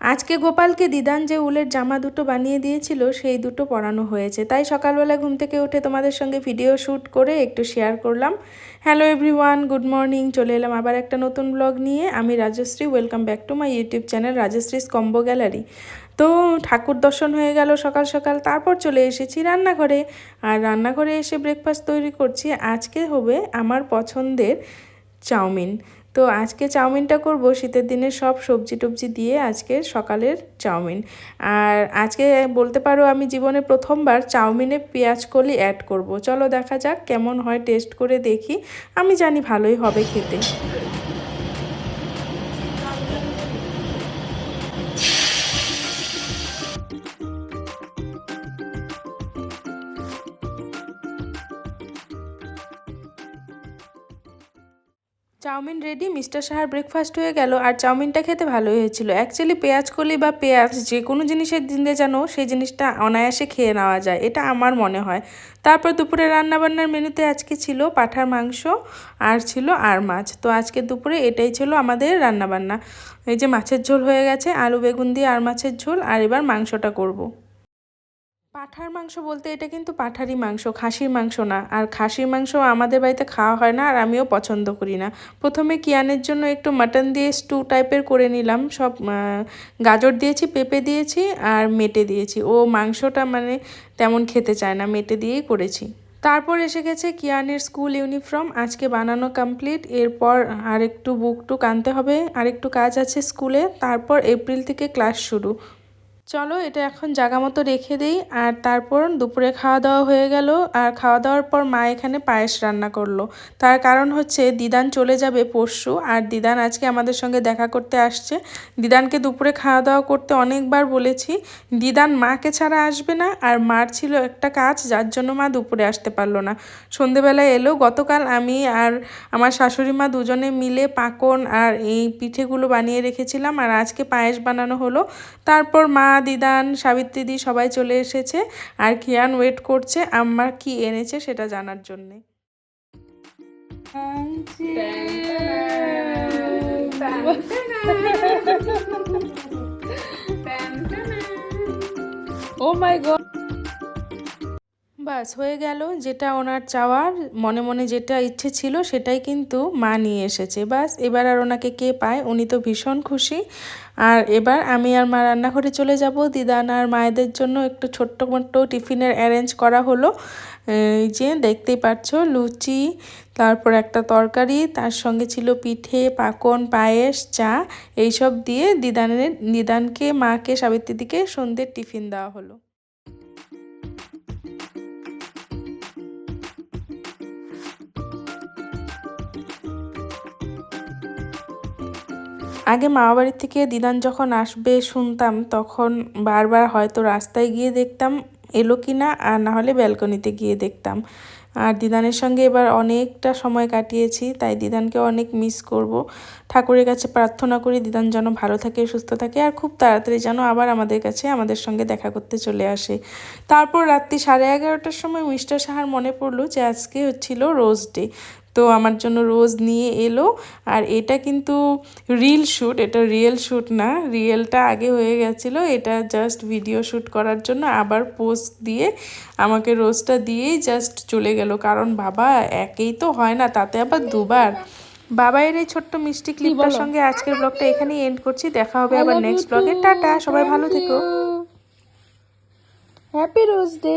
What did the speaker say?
আজকে গোপালকে দিদান যে উলের জামা দুটো বানিয়ে দিয়েছিল, সেই দুটো পরানো হয়েছে। তাই সকালবেলা ঘুম থেকে উঠে তোমাদের সঙ্গে ভিডিও শ্যুট করে একটু শেয়ার করলাম। হ্যালো এভরিওয়ান গুড মর্নিং চলে এলাম আবার একটা নতুন ব্লগ নিয়ে। আমি Rajashree welcome back to my YouTube channel Rajashree's combo gallery তো ঠাকুর দর্শন হয়ে গেল সকাল সকাল, তারপর চলে এসেছি রান্নাঘরে। আর রান্নাঘরে এসে ব্রেকফাস্ট তৈরি করছি। আজকে হবে আমার পছন্দের চাউমিন। তো আজকে চাউমিনটা করব। শীতের দিনে সব সবজি টবজি দিয়ে আজকে সকালের চাউমিন। আর আজকে বলতে পারো আমি জীবনে প্রথমবার চাউমিনে পেঁয়াজ কলি অ্যাড করব। চলো দেখা যাক কেমন হয় টেস্ট করে দেখি। আমি জানি ভালোই হবে খেতে। চাউমিন রেডি মিস্টার সাহার ব্রেকফাস্ট হয়ে গেল। আর চাউমিনটা খেতে ভালোই হয়েছিল। অ্যাকচুয়ালি পেঁয়াজ কলি বা পেঁয়াজ, যে কোনো জিনিসের দিনে যেন সেই জিনিসটা অনায়াসে খেয়ে নেওয়া যায়, এটা আমার মনে হয়। তারপর দুপুরে রান্নাবান্নার মেনুতে আজকে ছিল পাঠার মাংস আর ছিল আর মাছ। তো আজকে দুপুরে এটাই ছিল আমাদের রান্নাবান্না। এই যে মাছের ঝোল হয়ে গেছে, আলু, বেগুন দিয়ে আর মাছের ঝোল, আর এবার মাংসটা করব। পাঠার মাংস বলতে এটা কিন্তু পাঠারই মাংস, খাসির মাংস না। আর খাসির মাংস আমাদের বাড়িতে খাওয়া হয় না, আর আমিও পছন্দ করি না। প্রথমে কিয়ানের জন্য একটু মাটন দিয়ে স্টু টাইপের করে নিলাম। সব গাজর দিয়েছি, পেঁপে দিয়েছি, আর মেটে দিয়েছি। ও মাংসটা মানে তেমন খেতে চায় না, মেটে দিয়েই করেছি। তারপর এসে গেছে কিয়ানের স্কুল ইউনিফর্ম আজকে বানানো কমপ্লিট এরপর আরেকটু বুক টুক আনতে হবে। আরেকটু কাজ আছে স্কুলে তারপর এপ্রিল থেকে ক্লাস শুরু। চলো এটা এখন জাগা মতো রেখে দিই, আর তারপর দুপুরে খাওয়া দাওয়া হয়ে গেল, আর খাওয়া দাওয়ার পর মা এখানে পায়েস রান্না করল। তার কারণ হচ্ছে দিদান চলে যাবে পরশু, আর দিদান আজকে আমাদের সঙ্গে দেখা করতে আসছে। দিদানকে দুপুরে খাওয়া দাওয়া করতে অনেকবার বলেছি, দিদান মাকে ছাড়া আসবে না, আর মার ছিল একটা কাজ যার জন্য মা দুপুরে আসতে পারল না। সন্ধেবেলায় এলো, গতকাল আমি আর আমার শাশুড়ি মা দুজনে মিলে পাকন আর এই পিঠেগুলো বানিয়ে রেখেছিলাম, আর আজকে পায়েস বানানো হলো। তারপর মা দিদান সাবিত্রী দি সবাই চলে এসেছে আর কিয়ান ওয়েট করছে আমার কি এনেছে সেটা জানার জন্যে। ও মাই গড বাস হয়ে গেল, যেটা ওনার চাওয়ার, মনে মনে যেটা ইচ্ছে ছিল সেটাই কিন্তু মা নিয়ে এসেছে। বাস, এবার আর ওনাকে কে পায়? উনি তো ভীষণ খুশি। আর এবার আমি আর মা রান্নাঘরে চলে যাব। দিদান আর মায়েদের জন্য একটু ছোট্ট মোট্ট টিফিনের অ্যারেঞ্জ করা হলো। এই যে দেখতেই পাচ্ছ, লুচি, তারপর একটা তরকারি, তার সঙ্গে ছিল পিঠে, পাকন, পায়েস, চা, এইসব দিয়ে দিদানের, দিদানকে, মাকে, সাবিত্রীদিকে সন্ধ্যের টিফিন দেওয়া হলো। আগে মামা বাড়ির থেকে দিদান যখন আসবে শুনতাম, তখন বারবার হয়তো রাস্তায় গিয়ে দেখতাম এলো কি না, আর না হলে ব্যালকনিতে গিয়ে দেখতাম। আর দিদানের সঙ্গে এবার অনেকটা সময় কাটিয়েছি, তাই দিদানকে অনেক মিস করব। ঠাকুরের কাছে প্রার্থনা করি দিদান যেন ভালো থাকে, সুস্থ থাকে, আর খুব তাড়াতাড়ি যেন আবার আমাদের কাছে, আমাদের সঙ্গে দেখা করতে চলে আসে। তারপর রাত্রি সাড়ে এগারোটার সময় মিস্টার সাহার মনে পড়ল যে আজকে হচ্ছিল রোজ ডে। তো আমার জন্য রোজ নিয়ে এলো। আর এটা কিন্তু রিল শ্যুট এটা রিয়েল শ্যুট না রিয়েলটা আগে হয়ে গেছিল। এটা জাস্ট ভিডিও শ্যুট করার জন্য আবার পোস্ট দিয়ে আমাকে রোজটা দিয়েই জাস্ট চলে গেল। কারণ বাবা একেই তো হয় না তাতে আবার দুবার। বাবাইয়ের এই ছোট্ট মিষ্টি ক্লিপটার সঙ্গে আজকের ব্লগটা এখানেই এন্ড করছি। দেখা হবে আবার নেক্সট ব্লগে টাটা সবাই ভালো থেকো। Happy rose day